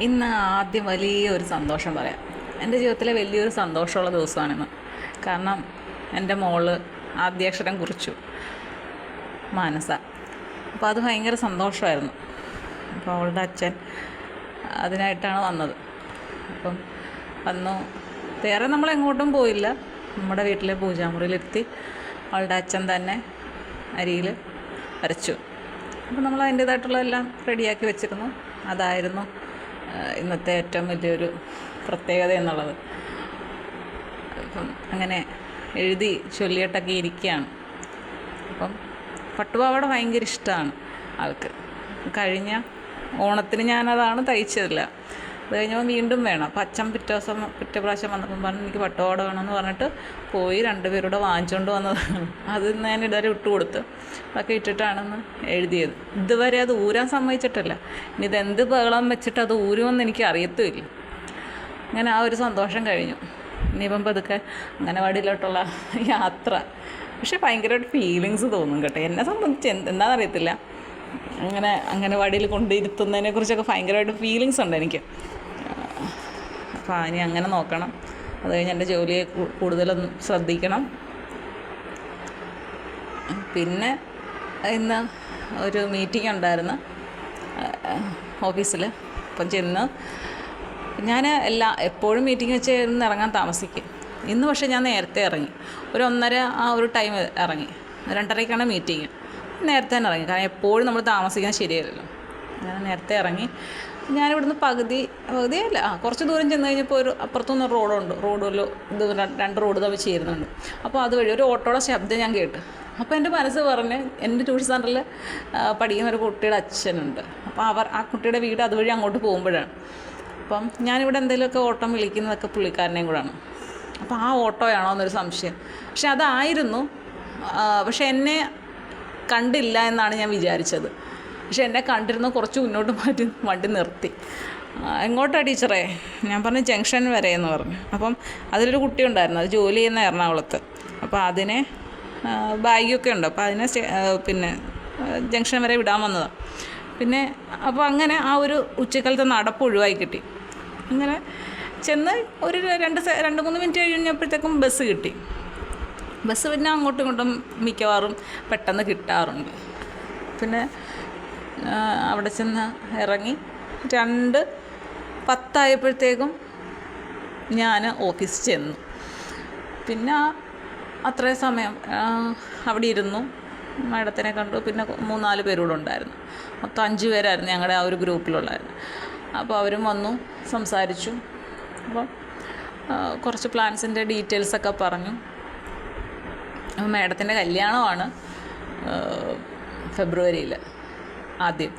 ഇന്ന് ആദ്യം വലിയൊരു സന്തോഷം പറയാം. എന്റെ ജീവിതത്തിലെ വലിയൊരു സന്തോഷമുള്ള ദിവസമാണിന്ന്. കാരണം എന്റെ മോൾ ആദ്യാക്ഷരം കുറിച്ചു. മാനസ. അപ്പോൾ അത് ഭയങ്കര സന്തോഷമായിരുന്നു. അപ്പോൾ അവളുടെ അച്ഛൻ അതിനായിട്ടാണ് വന്നത്. അപ്പം വന്നു. വേറെ നമ്മൾ എങ്ങോട്ടും പോയില്ല. നമ്മുടെ വീട്ടിലെ പൂജാമുറിയിലെത്തി. അവളുടെ അച്ഛൻ തന്നെ അരിയിൽ വരച്ചു അപ്പോൾ നമ്മൾ അതിന്റേതായിട്ടുള്ള എല്ലാം റെഡിയാക്കി വെച്ചിരുന്നു. അതായിരുന്നു ഇന്നത്തെ ഏറ്റവും വലിയൊരു പ്രത്യേകത എന്നുള്ളത്. അപ്പം അങ്ങനെ എഴുതി ചൊല്ലിയിട്ടൊക്കെ ഇരിക്കുകയാണ്. അപ്പം പട്ടുപാവാട ഭയങ്കര ഇഷ്ടമാണ് ആൾക്ക്. കഴിഞ്ഞ ഓണത്തിന് ഞാനതാണ് തയ്ച്ചതില്ല. അത് കഴിഞ്ഞപ്പോൾ വീണ്ടും വേണം. അപ്പം അച്ഛൻ പിറ്റേ ദിവസം പിറ്റേ പ്രാവശ്യം വന്നപ്പം പറഞ്ഞു എനിക്ക് പട്ടോട വേണമെന്ന് പറഞ്ഞിട്ട് പോയി രണ്ടുപേരൂടെ വാങ്ങിച്ചുകൊണ്ട് വന്നതാണ് അത് ഞാൻ ഇതുവരെ ഇട്ട് കൊടുത്ത് അതൊക്കെ ഇട്ടിട്ടാണെന്ന് എഴുതിയത്. ഇതുവരെ അത് ഊരാൻ സമ്മതിച്ചിട്ടില്ല. ഇനി ഇതെന്ത് ബഹളം വെച്ചിട്ട് അത് ഊരുമെന്ന് എനിക്ക് അറിയത്തുമില്ല. അങ്ങനെ ആ ഒരു സന്തോഷം കഴിഞ്ഞു. ഇനിയിപ്പം പതുക്കെ അംഗനവാടിയിലോട്ടുള്ള യാത്ര. പക്ഷെ ഭയങ്കരമായിട്ട് ഫീലിങ്സ് തോന്നും കേട്ടോ. എന്നെ സംബന്ധിച്ച് എന്ത് എന്താണെന്നറിയത്തില്ല. അങ്ങനെ അങ്ങനെ അംഗനവാടിയിൽ കൊണ്ടിരുത്തുന്നതിനെ കുറിച്ചൊക്കെ ഭയങ്കരമായിട്ട് ഫീലിങ്സ് ഉണ്ട് എനിക്ക്. അപ്പോൾ ഇനി അങ്ങനെ നോക്കണം. അത് കഴിഞ്ഞ് എന്റെ ജോലിയെ കൂടുതലും ശ്രദ്ധിക്കണം. പിന്നെ ഇന്ന് ഒരു മീറ്റിംഗ് ഉണ്ടായിരുന്നു ഓഫീസിൽ. അപ്പം ചെന്ന് ഞാൻ എല്ലാ എപ്പോഴും മീറ്റിംഗ് വെച്ച് ഇന്ന് ഇറങ്ങാൻ താമസിക്കും. ഇന്ന് പക്ഷേ ഞാൻ നേരത്തെ ഇറങ്ങി. ഒരു ഒന്നര ആ ഒരു ടൈം ഇറങ്ങി. രണ്ടരയ്ക്കാണ് മീറ്റിംഗ് നേരത്തെ തന്നെ ഇറങ്ങി. കാരണം എപ്പോഴും നമ്മൾ താമസിക്കാൻ ശരിയല്ലല്ലോ. ഞാൻ നേരത്തെ ഇറങ്ങി. ഞാനിവിടുന്ന് പകുതി അല്ല ആ കുറച്ച് ദൂരം ചെന്ന് കഴിഞ്ഞപ്പോൾ ഒരു അപ്പുറത്തുനിന്ന് റോഡുണ്ട് റോഡിൽ ഇത് രണ്ട് റോഡ് തമ്മിൽ ചേരുന്നുണ്ട്. അപ്പോൾ അതുവഴി ഒരു ഓട്ടോയുടെ ശബ്ദം ഞാൻ കേട്ടു. അപ്പോൾ എന്റെ മനസ്സ് പറഞ്ഞ് എന്റെ ട്യൂഷൻ സെന്ററിൽ പഠിക്കുന്ന ഒരു കുട്ടിയുടെ അച്ഛനുണ്ട്. അപ്പോൾ അവർ ആ കുട്ടിയുടെ വീട് അതുവഴി അങ്ങോട്ട് പോകുമ്പോഴാണ്. അപ്പം ഞാനിവിടെ എന്തെങ്കിലുമൊക്കെ ഓട്ടം വിളിക്കുന്നതൊക്കെ പുള്ളിക്കാരനെയും കൂടാണ്. അപ്പോൾ ആ ഓട്ടോയാണോ എന്നൊരു സംശയം. പക്ഷെ അതായിരുന്നു പക്ഷെ എന്നെ കണ്ടില്ല എന്നാണ് ഞാൻ വിചാരിച്ചത്. പക്ഷെ എന്നെ കണ്ടിരുന്ന കുറച്ച് മുന്നോട്ട് മാറ്റി വണ്ടി നിർത്തി. എങ്ങോട്ടാ ടീച്ചറേ? ഞാൻ പറഞ്ഞു ജംഗ്ഷൻ വരെ എന്ന് പറഞ്ഞു. അപ്പം അതിലൊരു കുട്ടി ഉണ്ടായിരുന്നു അത് ജോലി ചെയ്യുന്ന എറണാകുളത്ത്. അപ്പോൾ അതിനെ ബാഗൊക്കെ ഉണ്ട്. അപ്പോൾ അതിനെ പിന്നെ ജംഗ്ഷൻ വരെ വിടാൻ വന്നതാണ് പിന്നെ അപ്പോൾ അങ്ങനെ ആ ഒരു ഉച്ചക്കാലത്തെ നടപ്പ് ഒഴിവായി കിട്ടി. അങ്ങനെ ചെന്ന് ഒരു രണ്ട് രണ്ട് മൂന്ന് മിനിറ്റ് കഴിഞ്ഞപ്പോഴത്തേക്കും ബസ് കിട്ടി. ബസ് പിന്നെ അങ്ങോട്ടും ഇങ്ങോട്ടും മിക്കവാറും പെട്ടെന്ന് കിട്ടാറുണ്ട്. പിന്നെ അവിടെ ചെന്ന് ഇറങ്ങി രണ്ട് പത്തായപ്പോഴത്തേക്കും ഞാൻ ഓഫീസിൽ ചെന്നു. പിന്നെ അത്രയും സമയം അവിടെ ഇരുന്നു. മാഡത്തിനെ കണ്ടു. പിന്നെ മൂന്നാൽ പേരൂടെ ഉണ്ടായിരുന്നു. മൊത്തം അഞ്ച് പേരായിരുന്നു ഞങ്ങളുടെ ആ ഒരു ഗ്രൂപ്പിലുള്ളായിരുന്നു അപ്പോൾ അവരും വന്നു സംസാരിച്ചു. അപ്പം ആ, കുറച്ച് പ്ലാൻസിന്റെ ഡീറ്റെയിൽസൊക്കെ പറഞ്ഞു. മാഡത്തിന്റെ കല്യാണമാണ് ഫെബ്രുവരിയിൽ ആദ്യം.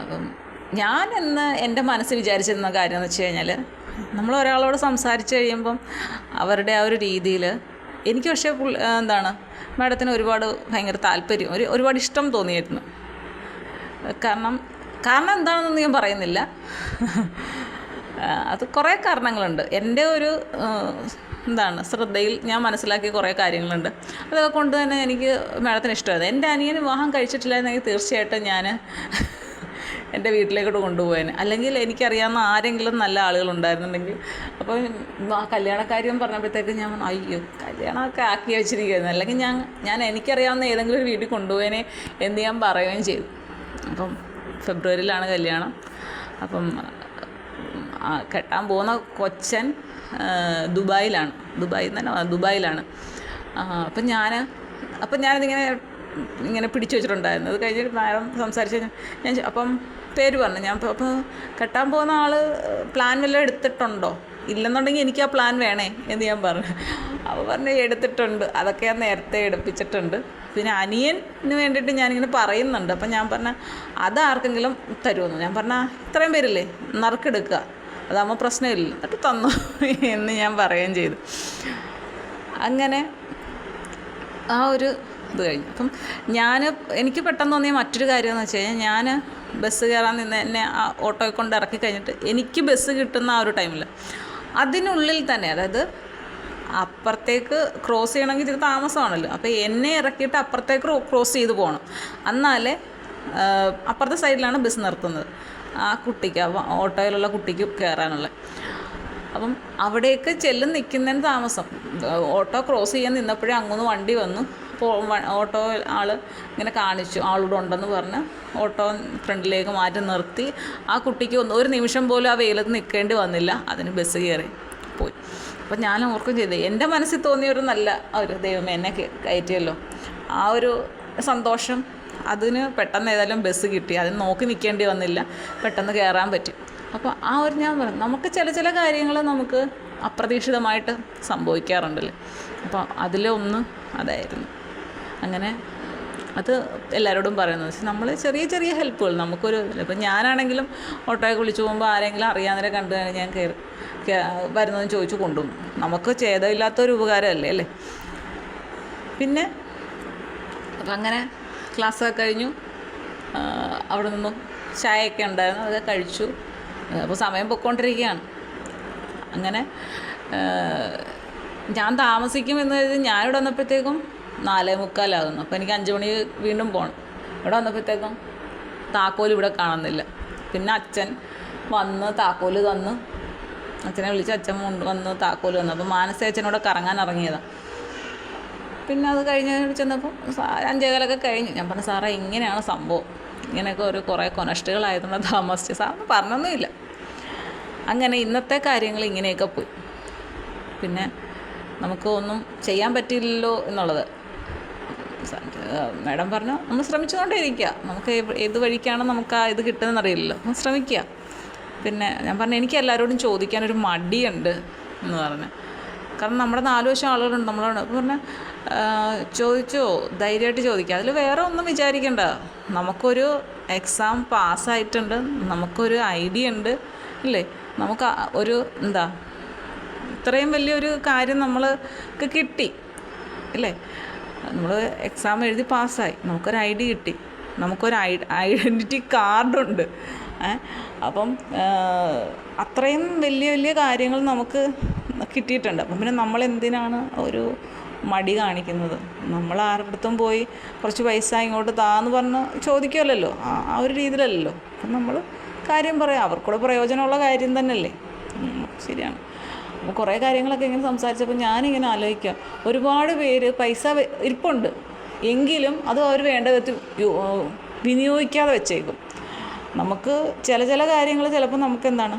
അപ്പം ഞാൻ എന്ന് എന്റെ മനസ്സ് വിചാരിച്ചിരുന്ന കാര്യം എന്ന് വെച്ച് കഴിഞ്ഞാൽ നമ്മൾ ഒരാളോട് സംസാരിച്ച് കഴിയുമ്പം അവരുടെ ആ ഒരു രീതിയിൽ എനിക്ക് പക്ഷേ എന്താണ് മാഡത്തിന് ഒരുപാട് ഭയങ്കര താല്പര്യം ഒരു ഒരുപാട് ഇഷ്ടം തോന്നിയിരുന്നു കാരണം കാരണം എന്താണെന്നൊന്നും ഞാൻ പറയുന്നില്ല. അത് കുറേ കാരണങ്ങളുണ്ട്. എന്റെ ഒരു എന്താണ് ശ്രദ്ധയിൽ ഞാൻ മനസ്സിലാക്കിയ കുറേ കാര്യങ്ങളുണ്ട്. അതൊക്കെ കൊണ്ട് തന്നെ എനിക്ക് മാഡത്തിന് ഇഷ്ടമായത് എന്റെ അനിയൻ വിവാഹം കഴിച്ചിട്ടില്ലായിരുന്നെങ്കിൽ തീർച്ചയായിട്ടും ഞാൻ എന്റെ വീട്ടിലേക്കോട്ട് കൊണ്ടുപോയേനെ. അല്ലെങ്കിൽ എനിക്കറിയാവുന്ന ആരെങ്കിലും നല്ല ആളുകളുണ്ടായിരുന്നുണ്ടെങ്കിൽ. അപ്പോൾ ആ കല്യാണക്കാര്യം പറഞ്ഞപ്പോഴത്തേക്ക് ഞാൻ അയ്യോ കല്യാണമൊക്കെ ആക്കി വെച്ചിരിക്കുകയായിരുന്നു അല്ലെങ്കിൽ ഞാൻ ഞാൻ എനിക്കറിയാവുന്ന ഏതെങ്കിലും ഒരു വീട്ടിൽ കൊണ്ടുപോയേനെ എന്ന് ഞാൻ പറയുകയും ചെയ്തു. അപ്പം ഫെബ്രുവരിയിലാണ് കല്യാണം. അപ്പം കെട്ടാൻ പോകുന്ന കൊച്ചൻ ദുബായിലാണ്. ദുബായിൽ തന്നെ ദുബായിലാണ്. അപ്പം ഞാൻ അപ്പം ഞാനിതിങ്ങനെ ഇങ്ങനെ പിടിച്ചു വെച്ചിട്ടുണ്ടായിരുന്നു. അത് കഴിഞ്ഞിട്ട് മാഡം സംസാരിച്ച് ഞാൻ അപ്പം പേര് പറഞ്ഞു. ഞാൻ അപ്പോൾ കെട്ടാൻ പോകുന്ന ആൾ പ്ലാൻ വല്ലതും എടുത്തിട്ടുണ്ടോ? ഇല്ലെന്നുണ്ടെങ്കിൽ എനിക്ക് ആ പ്ലാൻ വേണേ എന്ന് ഞാൻ പറഞ്ഞു. അപ്പോൾ പറഞ്ഞു എടുത്തിട്ടുണ്ട്. അതൊക്കെ ഞാൻ നേരത്തെ എടുപ്പിച്ചിട്ടുണ്ട്. പിന്നെ അനിയന് വേണ്ടിയിട്ട് ഞാനിങ്ങനെ പറയുന്നുണ്ട്. അപ്പം ഞാൻ പറഞ്ഞ അത് ആർക്കെങ്കിലും തരുമെന്ന്. ഞാൻ പറഞ്ഞ ഇത്രയും പേരില്ലേ? നറുക്കെടുക്കുക. അതാകുമ്പോൾ പ്രശ്നമില്ല. എന്നിട്ട് തന്നു എന്ന് ഞാൻ പറയുകയും ചെയ്തു. അങ്ങനെ ആ ഒരു ഇത് കഴിഞ്ഞു. അപ്പം ഞാൻ എനിക്ക് പെട്ടെന്ന് തോന്നിയ മറ്റൊരു കാര്യം എന്ന് വെച്ച് കഴിഞ്ഞാൽ ഞാൻ ബസ് കയറാൻ നിന്ന് എന്നെ ആ ഓട്ടോയെ കൊണ്ട് ഇറക്കി കഴിഞ്ഞിട്ട് എനിക്ക് ബസ് കിട്ടുന്ന ആ ഒരു ടൈമിൽ അതിനുള്ളിൽ തന്നെ അതായത് അപ്പുറത്തേക്ക് ക്രോസ് ചെയ്യണമെങ്കിൽ ഇത് താമസമാണല്ലോ. അപ്പോൾ എന്നെ ഇറക്കിയിട്ട് അപ്പുറത്തേക്ക് ക്രോസ് ചെയ്ത് പോകണം എന്നാലേ അപ്പുറത്തെ സൈഡിലാണ് ബസ് നിർത്തുന്നത്. ആ കുട്ടിക്ക് ഓട്ടോയിലുള്ള കുട്ടിക്ക് കയറാനുള്ള. അപ്പം അവിടേക്ക് ചെല്ലും നിൽക്കുന്നതിന് താമസം. ഓട്ടോ ക്രോസ് ചെയ്യാൻ നിന്നപ്പോഴേ അങ്ങോന്ന് വണ്ടി വന്നു. ഓട്ടോ ആൾ ഇങ്ങനെ കാണിച്ചു. ആളിവിടെ ഉണ്ടെന്ന് പറഞ്ഞ് ഓട്ടോ ഫ്രണ്ടിലേക്ക് മാറ്റി നിർത്തി. ആ കുട്ടിക്ക് ഒന്ന് ഒരു നിമിഷം പോലും ആ വെയിലത്ത് നിൽക്കേണ്ടി വന്നില്ല. അതിന് ബസ് കയറി പോയി. അപ്പം ഞാൻ ഓർക്കും ചെയ്തേ എന്റെ മനസ്സിൽ തോന്നിയ ഒരു നല്ല ഒരു ദൈവമേ എന്നെ കയറ്റിയല്ലോ. ആ ഒരു സന്തോഷം അതിന് പെട്ടെന്ന് ഏതായാലും ബസ് കിട്ടി. അതിന് നോക്കി നിൽക്കേണ്ടി വന്നില്ല. പെട്ടെന്ന് കയറാൻ പറ്റി. അപ്പോൾ ആ ഒരു ഞാൻ പറഞ്ഞു നമുക്ക് ചില ചില കാര്യങ്ങൾ നമുക്ക് അപ്രതീക്ഷിതമായിട്ട് സംഭവിക്കാറുണ്ടല്ലേ? അപ്പോൾ അതിലൊന്ന് അതായിരുന്നു. അങ്ങനെ അത് എല്ലാവരോടും പറയുന്നത് പക്ഷേ നമ്മൾ ചെറിയ ചെറിയ ഹെൽപ്പുകൾ നമുക്കൊരു ഇപ്പം ഞാനാണെങ്കിലും ഓട്ടോയൊക്കെ വിളിച്ചു പോകുമ്പോൾ ആരെങ്കിലും അറിയാവുന്നവരെ കണ്ടു കഴിഞ്ഞാൽ ഞാൻ കയറി വരുന്നതെന്ന് ചോദിച്ചു കൊണ്ടുപോകും നമുക്ക് ഛേദമില്ലാത്തൊരു ഉപകാരമല്ലേ അല്ലേ? പിന്നെ അപ്പം അങ്ങനെ ക്ലാസ്സൊക്കെ കഴിഞ്ഞു. അവിടെ നിന്നും ചായയൊക്കെ ഉണ്ടായിരുന്നു അതൊക്കെ കഴിച്ചു. അപ്പോൾ സമയം പൊയ്ക്കൊണ്ടിരിക്കുകയാണ്. അങ്ങനെ ഞാൻ താമസിക്കും താമസിക്കുമെന്ന് കരുതി ഞാനിവിടെ വന്നപ്പോഴത്തേക്കും നാലേ മുക്കാലാകുന്നു. അപ്പോൾ എനിക്ക് അഞ്ച് മണി വീണ്ടും പോകണം ഇവിടെ വന്നപ്പോഴത്തേക്കും താക്കോൽ ഇവിടെ കാണുന്നില്ല. പിന്നെ അച്ഛൻ വന്ന് താക്കോൽ തന്ന് അച്ഛനെ വിളിച്ച് അച്ഛൻ വന്ന് താക്കോൽ തന്നു. അപ്പോൾ മാനസ അച്ഛനോട് കറങ്ങാൻ ഇറങ്ങിയതാണ് പിന്നെ അത് കഴിഞ്ഞ് ചെന്നപ്പോൾ അഞ്ചേകാലൊക്കെ കഴിഞ്ഞു. ഞാൻ പറഞ്ഞു സാറേ ഇങ്ങനെയാണ് സംഭവം. ഇങ്ങനെയൊക്കെ ഒരു കുറേ കൊനഷ്ടുകളായതുകൊണ്ട് താമസിച്ച്. സാറിന് പറഞ്ഞൊന്നുമില്ല. അങ്ങനെ ഇന്നത്തെ കാര്യങ്ങൾ ഇങ്ങനെയൊക്കെ പോയി. പിന്നെ നമുക്ക് ഒന്നും ചെയ്യാൻ പറ്റില്ലല്ലോ എന്നുള്ളത്. മാഡം പറഞ്ഞു നമ്മൾ ശ്രമിച്ചുകൊണ്ടേ ഇരിക്കുക നമുക്ക് ഏത് വഴിക്കാണ് നമുക്ക് ആ ഇത് കിട്ടുന്നതെന്ന് അറിയില്ലല്ലോ നമ്മൾ ശ്രമിക്കുക. പിന്നെ ഞാൻ പറഞ്ഞു എനിക്ക് എല്ലാവരോടും ചോദിക്കാനൊരു മടിയുണ്ട് എന്ന് പറഞ്ഞു. കാരണം നമ്മുടെ നാല് വശം ആളുകളുണ്ട്. നമ്മളോട് അപ്പോൾ പറഞ്ഞാൽ ചോദിച്ചോ? ധൈര്യമായിട്ട് ചോദിക്കുക അതിൽ വേറെ ഒന്നും വിചാരിക്കണ്ട. നമുക്കൊരു എക്സാം പാസ്സായിട്ടുണ്ട്. നമുക്കൊരു ഐഡിയ ഉണ്ട്. ഇല്ലേ? നമുക്ക് ഒരു എന്താ ഇത്രയും വലിയൊരു കാര്യം നമ്മൾക്ക് കിട്ടി. ഇല്ലേ? നമ്മൾ എക്സാം എഴുതി പാസ്സായി. നമുക്കൊരു ഐ ഡി കിട്ടി. നമുക്കൊരു ഐ ഐഡന്റിറ്റി കാർഡുണ്ട് അപ്പം അത്രയും വലിയ വലിയ കാര്യങ്ങൾ നമുക്ക് കിട്ടിയിട്ടുണ്ട്. അപ്പം പിന്നെ നമ്മൾ എന്തിനാണ് ഒരു മടി കാണിക്കുന്നത്? നമ്മൾ ആരുടെ പോയി കുറച്ച് പൈസ ഇങ്ങോട്ട് താന്ന് പറഞ്ഞ് ചോദിക്കുമല്ലോ ആ ഒരു രീതിയിലല്ലല്ലോ. അപ്പം നമ്മൾ കാര്യം പറയാം. അവർക്കൂടെ പ്രയോജനമുള്ള കാര്യം തന്നെയല്ലേ. ശരിയാണ്. അപ്പോൾ കുറേ കാര്യങ്ങളൊക്കെ ഇങ്ങനെ സംസാരിച്ചപ്പോൾ ഞാനിങ്ങനെ ആലോചിക്കുക ഒരുപാട് പേര് പൈസ ഇരിപ്പുണ്ട്. എങ്കിലും അത് അവർ വേണ്ട വിധത്തിൽ വിനിയോഗിക്കാതെ വെച്ചേക്കും. നമുക്ക് ചില ചില കാര്യങ്ങൾ ചിലപ്പോൾ നമുക്ക് എന്താണ്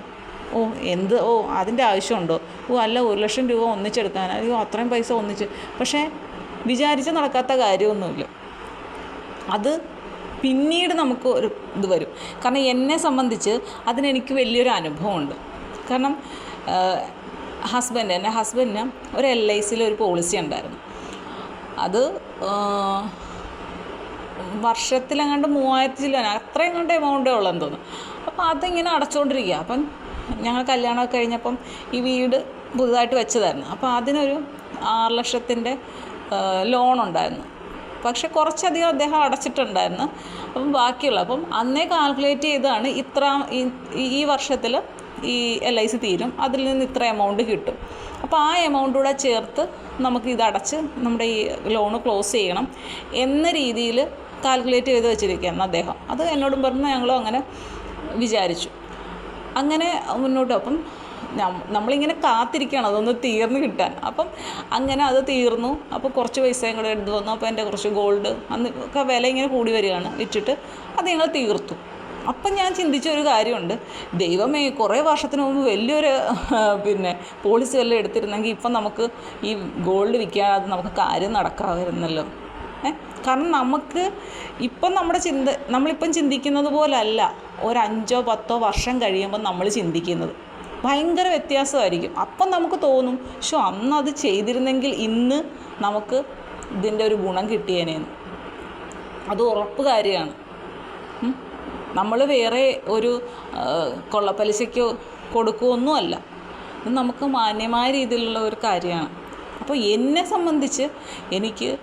ഓ എന്ത്? ഓ അതിന്റെ ആവശ്യമുണ്ടോ? ഓ അല്ല ഒരു ലക്ഷം രൂപ ഒന്നിച്ചെടുക്കാൻ. അയ്യോ അത്രയും പൈസ ഒന്നിച്ച്. പക്ഷേ വിചാരിച്ച് നടക്കാത്ത കാര്യമൊന്നുമില്ല. അത് പിന്നീട് നമുക്ക് ഒരു ഇത് വരും. കാരണം എന്നെ സംബന്ധിച്ച് അതിനെനിക്ക് വലിയൊരു അനുഭവമുണ്ട്. കാരണം ഹസ്ബൻഡ് എന്റെ ഹസ്ബൻഡിന് ഒരു എൽ ഐ സിയിൽ ഒരു പോളിസി ഉണ്ടായിരുന്നു. അത് വർഷത്തിലെങ്ങാണ്ട് മൂവായിരത്തി ചില്ലാൻ അത്രയും കണ്ട് എമൗണ്ടേ ഉള്ളെന്ന് തോന്നുന്നു. അപ്പോൾ അതിങ്ങനെ അടച്ചുകൊണ്ടിരിക്കുക അപ്പം ഞങ്ങൾ കല്യാണമൊക്കെ കഴിഞ്ഞപ്പം ഈ വീട് പുതുതായിട്ട് വെച്ചതായിരുന്നു. അപ്പോൾ അതിനൊരു ആറ് ലക്ഷത്തിന്റെ ലോൺ ഉണ്ടായിരുന്നു. പക്ഷെ കുറച്ചധികം അദ്ദേഹം അടച്ചിട്ടുണ്ടായിരുന്നു. അപ്പം ബാക്കിയുള്ള അപ്പം അന്നേ കാൽക്കുലേറ്റ് ചെയ്താണ് ഇത്ര ഈ- വർഷത്തിൽ ഈ എൽ ഐ സി തീരും. അതിൽ നിന്ന് ഇത്ര എമൗണ്ട് കിട്ടും. അപ്പോൾ ആ എമൗണ്ട് കൂടെ ചേർത്ത് നമുക്ക് ഇത് അടച്ച് നമ്മുടെ ഈ ലോണ് ക്ലോസ് ചെയ്യണം എന്ന രീതിയിൽ കാൽക്കുലേറ്റ് ചെയ്ത് വെച്ചിരിക്കുകയാണ് അദ്ദേഹം. അത് എന്നോടും പറഞ്ഞ് ഞങ്ങളും അങ്ങനെ വിചാരിച്ചു. അങ്ങനെ മുന്നോട്ട് അപ്പം നമ്മളിങ്ങനെ കാത്തിരിക്കുകയാണ് അതൊന്ന് തീർന്നു കിട്ടാൻ. അപ്പം അങ്ങനെ അത് തീർന്നു. അപ്പോൾ കുറച്ച് പൈസയും കൂടെ എടുത്തു വന്നു. അപ്പോൾ എന്റെ കുറച്ച് ഗോൾഡ് അന്ന് ഒക്കെ വില ഇങ്ങനെ കൂടി വരികയാണ്. വിറ്റിട്ട് അത് ഞങ്ങൾ തീർത്തു. അപ്പം ഞാൻ ചിന്തിച്ച ഒരു കാര്യമുണ്ട്. ദൈവമേ കുറേ വർഷത്തിന് മുമ്പ് വലിയൊരു പിന്നെ പോളിസി വല്ലതും എടുത്തിരുന്നെങ്കിൽ ഇപ്പം നമുക്ക് ഈ ഗോൾഡ് വിൽക്കാതെ നമുക്ക് കാര്യം നടക്കാമായിരുന്നല്ലോ. കാരണം നമുക്ക് ഇപ്പം നമ്മുടെ ചിന്ത നമ്മളിപ്പം ചിന്തിക്കുന്നത് പോലല്ല. ഒരു അഞ്ചോ പത്തോ വർഷം കഴിയുമ്പോൾ നമ്മൾ ചിന്തിക്കുന്നത്. ഭയങ്കര വ്യത്യാസമായിരിക്കും. അപ്പം നമുക്ക് തോന്നും ഷോ അന്ന് അത് ചെയ്തിരുന്നെങ്കിൽ ഇന്ന് നമുക്ക് ഇതിന്റെ ഒരു ഗുണം കിട്ടിയേനേന്ന്. അത് ഉറപ്പ് കാര്യമാണ്. നമ്മൾ വേറെ ഒരു കൊള്ളപ്പലിശയ്ക്ക് ഇത് നമുക്ക് മാന്യമായ രീതിയിലുള്ള ഒരു കാര്യമാണ്. അപ്പോൾ എന്നെ സംബന്ധിച്ച് എനിക്ക്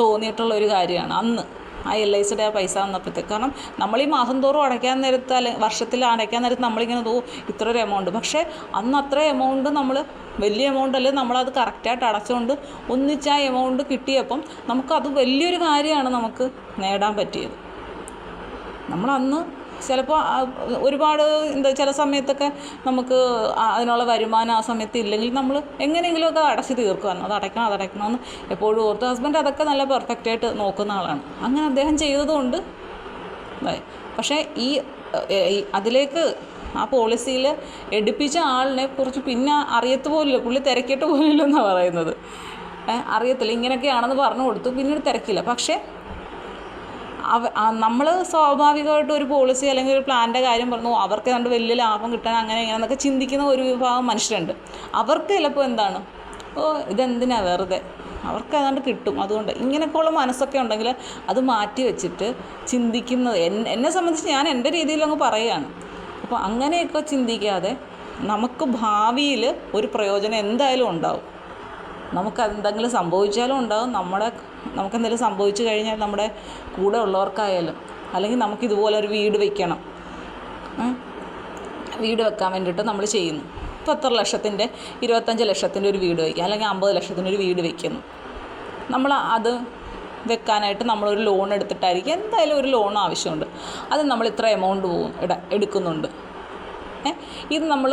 തോന്നിയിട്ടുള്ള ഒരു കാര്യമാണ്. അന്ന് ആ എൽ ഐ സിയുടെ ആ പൈസ വന്നപ്പോഴത്തേക്ക്. കാരണം നമ്മൾ ഈ മാസം തോറും അടയ്ക്കാൻ നേരത്ത് അല്ലെ വർഷത്തിൽ അടയ്ക്കാൻ നേരത്ത് നമ്മളിങ്ങനെ തോ ഇത്ര ഒരു എമൗണ്ട് പക്ഷേ അന്ന് അത്ര എമൗണ്ട് നമ്മൾ വലിയ എമൗണ്ട് അല്ലേ നമ്മളത് കറക്റ്റായിട്ട് അടച്ചുകൊണ്ട് ഒന്നിച്ച് ആ എമൗണ്ട് കിട്ടിയപ്പം നമുക്കത് വലിയൊരു കാര്യമാണ് നമുക്ക് നേടാൻ പറ്റിയത്. നമ്മളന്ന് ചിലപ്പോൾ ഒരുപാട് എന്താ ചില സമയത്തൊക്കെ നമുക്ക് അതിനുള്ള വരുമാനം ആ സമയത്ത് ഇല്ലെങ്കിൽ നമ്മൾ എങ്ങനെയെങ്കിലുമൊക്കെ അടച്ച് തീർക്കുമായിരുന്നു അത് അടയ്ക്കണം അത് എപ്പോഴും ഓർത്ത് ഹസ്ബൻഡ് അതൊക്കെ നല്ല പെർഫെക്റ്റായിട്ട് നോക്കുന്ന ആളാണ്. അങ്ങനെ അദ്ദേഹം ചെയ്തതുകൊണ്ട് പക്ഷേ ഈ അതിലേക്ക് ആ പോളിസിയിൽ എടുപ്പിച്ച ആളിനെ കുറിച്ച് പിന്നെ അറിയത്ത് പോലില്ല. പുള്ളി തിരക്കിയിട്ട് പോലില്ലെന്നാണ് പറയുന്നത്. ഏ, അറിയത്തില്ല. ഇങ്ങനെയൊക്കെയാണെന്ന് പറഞ്ഞു കൊടുത്തു. പിന്നീട് തിരക്കില്ല. പക്ഷേ നമ്മൾ സ്വാഭാവികമായിട്ട് ഒരു പോളിസി അല്ലെങ്കിൽ ഒരു പ്ലാന്റെ കാര്യം പറഞ്ഞു അവർക്ക് കണ്ട് വലിയ ലാഭം കിട്ടാൻ അങ്ങനെ ഇങ്ങനെ എന്നൊക്കെ ചിന്തിക്കുന്ന ഒരു വിഭാഗം മനുഷ്യരുണ്ട്. അവർക്ക് ചിലപ്പോൾ എന്താണ്? ഓ ഇതെന്തിനാ വെറുതെ? അവർക്ക് ഏതാണ്ട് കിട്ടും. അതുകൊണ്ട് ഇങ്ങനെയൊക്കെയുള്ള മനസ്സൊക്കെ ഉണ്ടെങ്കിൽ അത് മാറ്റി വെച്ചിട്ട് ചിന്തിക്കുന്നത് എന്നെ സംബന്ധിച്ച് ഞാൻ എന്റെ രീതിയിലങ്ങ് പറയുകയാണ്. അപ്പോൾ അങ്ങനെയൊക്കെ ചിന്തിക്കാതെ നമുക്ക് ഭാവിയിൽ ഒരു പ്രയോജനം എന്തായാലും ഉണ്ടാവും. നമുക്ക് എന്തെങ്കിലും സംഭവിച്ചാലും ഉണ്ടാവും. നമ്മുടെ നമുക്ക് എന്തെങ്കിലും സംഭവിച്ചു കഴിഞ്ഞാൽ നമ്മുടെ കൂടെ ഉള്ളവർക്കായാലും അല്ലെങ്കിൽ നമുക്ക് ഇതുപോലെ ഒരു വീട് വെക്കണം. വീട് വെക്കാൻ വേണ്ടിയിട്ട് നമ്മൾ ചെയ്യുന്നു. എത്ര ലക്ഷത്തിന്റെ? ഇരുപത്തഞ്ച് ലക്ഷത്തിന്റെ ഒരു വീട് വയ്ക്കുക. അല്ലെങ്കിൽ അമ്പത് ലക്ഷത്തിന്റെ ഒരു വീട് വയ്ക്കുന്നു. നമ്മൾ അത് വെക്കാനായിട്ട് നമ്മളൊരു ലോൺ എടുത്തിട്ടായിരിക്കും. എന്തായാലും ഒരു ലോൺ ആവശ്യമുണ്ട്. അത് നമ്മൾ ഇത്ര എമൗണ്ട് പോകും എടുക്കുന്നുണ്ട്. ഇത് നമ്മൾ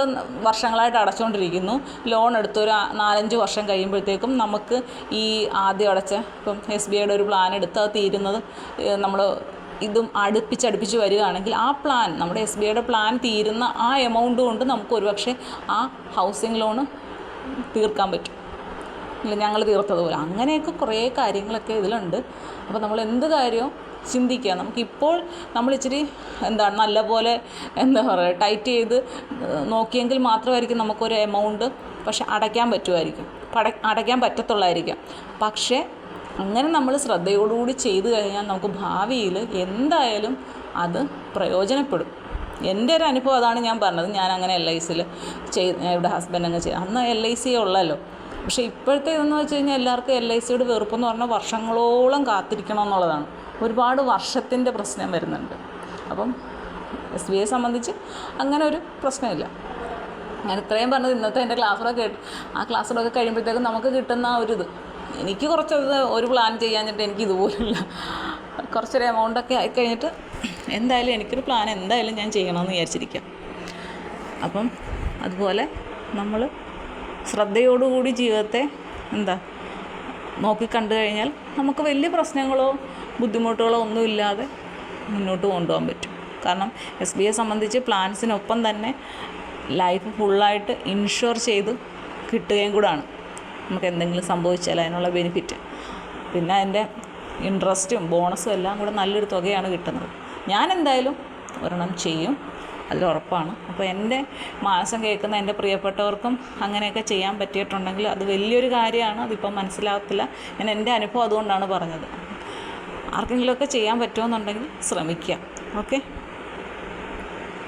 വർഷങ്ങളായിട്ട് അടച്ചുകൊണ്ടിരിക്കുന്നു. ലോൺ എടുത്ത് ഒരു നാലഞ്ച് വർഷം കഴിയുമ്പോഴത്തേക്കും നമുക്ക് ഈ ആദ്യം അടച്ച ഇപ്പം എസ് ബി ഐയുടെ ഒരു പ്ലാൻ എടുത്ത് അത് തീരുന്നത് നമ്മൾ ഇതും അടുപ്പിച്ചടുപ്പിച്ച് വരികയാണെങ്കിൽ ആ പ്ലാൻ നമ്മുടെ എസ് ബി ഐയുടെ പ്ലാൻ തീരുന്ന ആ എമൗണ്ട് കൊണ്ട് നമുക്ക് ഒരുപക്ഷെ ആ ഹൗസിംഗ് ലോണ് തീർക്കാൻ പറ്റും. ഇല്ല ഞങ്ങൾ തീർത്തതുപോലെ അങ്ങനെയൊക്കെ കുറേ കാര്യങ്ങളൊക്കെ ഇതിലുണ്ട്. അപ്പോൾ നമ്മൾ എന്ത് കാര്യവും ചിന്തിക്കുക. നമുക്കിപ്പോൾ നമ്മൾ ഇച്ചിരി എന്താണ് നല്ലപോലെ എന്താ പറയുക ടൈറ്റ് ചെയ്ത് നോക്കിയെങ്കിൽ മാത്രമായിരിക്കും നമുക്കൊരു എമൗണ്ട് പക്ഷെ അടയ്ക്കാൻ പറ്റുമായിരിക്കും. അടയ്ക്കാൻ പറ്റത്തുള്ളായിരിക്കും. പക്ഷേ അങ്ങനെ നമ്മൾ ശ്രദ്ധയോടുകൂടി ചെയ്തു കഴിഞ്ഞാൽ നമുക്ക് ഭാവിയിൽ എന്തായാലും അത് പ്രയോജനപ്പെടും. എന്റെ ഒരു അനുഭവം അതാണ് ഞാൻ പറഞ്ഞത്. ഞാൻ അങ്ങനെ എൽ ഐ സിയിൽ ചെയ്ത് ഇവിടെ ഹസ്ബൻഡ് അങ്ങ് ചെയ്ത്. അന്ന് എൽ ഐ സി ഉള്ളല്ലോ. പക്ഷേ ഇപ്പോഴത്തെ ഇതെന്ന് വെച്ച് കഴിഞ്ഞാൽ എല്ലാവർക്കും എൽ ഐ സിയുടെ വെറുപ്പെന്ന് പറഞ്ഞാൽ വർഷങ്ങളോളം കാത്തിരിക്കണം എന്നുള്ളതാണ്. ഒരുപാട് വർഷത്തിന്റെ പ്രശ്നം വരുന്നുണ്ട്. അപ്പം എസ് ബി ഐ സംബന്ധിച്ച് അങ്ങനെ ഒരു പ്രശ്നമില്ല. ഞാൻ ഇത്രയും പറഞ്ഞത് ഇന്നത്തെ എന്റെ ക്ലാസ്സിലൊക്കെ കേട്ട് ആ ക്ലാസ്സിലൊക്കെ കഴിയുമ്പോഴത്തേക്കും നമുക്ക് കിട്ടുന്ന ആ ഒരു ഇത് എനിക്ക് കുറച്ചത് ഒരു പ്ലാൻ ചെയ്യാഞ്ഞിട്ട് എനിക്ക് ഇതുപോലുള്ള കുറച്ചൊരു എമൗണ്ടൊക്കെ ആയിക്കഴിഞ്ഞിട്ട് എന്തായാലും എനിക്കൊരു പ്ലാൻ എന്തായാലും ഞാൻ ചെയ്യണമെന്ന് വിചാരിച്ചിരിക്കാം. അപ്പം അതുപോലെ നമ്മൾ ശ്രദ്ധയോടുകൂടി ജീവിതത്തെ എന്താ നോക്കി കണ്ടു കഴിഞ്ഞാൽ നമുക്ക് വലിയ പ്രശ്നങ്ങളോ ബുദ്ധിമുട്ടുകളോ ഒന്നുമില്ലാതെ മുന്നോട്ട് കൊണ്ടുപോകാൻ പറ്റും. കാരണം എസ് ബി ഐ സംബന്ധിച്ച് പ്ലാൻസിനൊപ്പം തന്നെ ലൈഫ് ഫുള്ളായിട്ട് ഇൻഷുർ ചെയ്ത് കിട്ടുകയും കൂടാണ്. നമുക്ക് എന്തെങ്കിലും സംഭവിച്ചാൽ അതിനുള്ള ബെനിഫിറ്റ്. പിന്നെ അതിന്റെ ഇൻട്രസ്റ്റും ബോണസും എല്ലാം കൂടെ നല്ലൊരു തുകയാണ് കിട്ടുന്നത്. ഞാൻ എന്തായാലും ഒരെണ്ണം ചെയ്യും. അതിൽ ഉറപ്പാണ്. അപ്പോൾ എന്റെ മാസം കേൾക്കുന്ന എന്റെ പ്രിയപ്പെട്ടവർക്കും അങ്ങനെയൊക്കെ ചെയ്യാൻ പറ്റിയിട്ടുണ്ടെങ്കിൽ അത് വലിയൊരു കാര്യമാണ്. അതിപ്പം മനസ്സിലാകത്തില്ല. ഞാൻ എന്റെ അനുഭവം അതുകൊണ്ടാണ് പറഞ്ഞത്. ആർക്കെങ്കിലുമൊക്കെ ചെയ്യാൻ പറ്റുമെന്നുണ്ടെങ്കിൽ ശ്രമിക്കുക ഓക്കെ?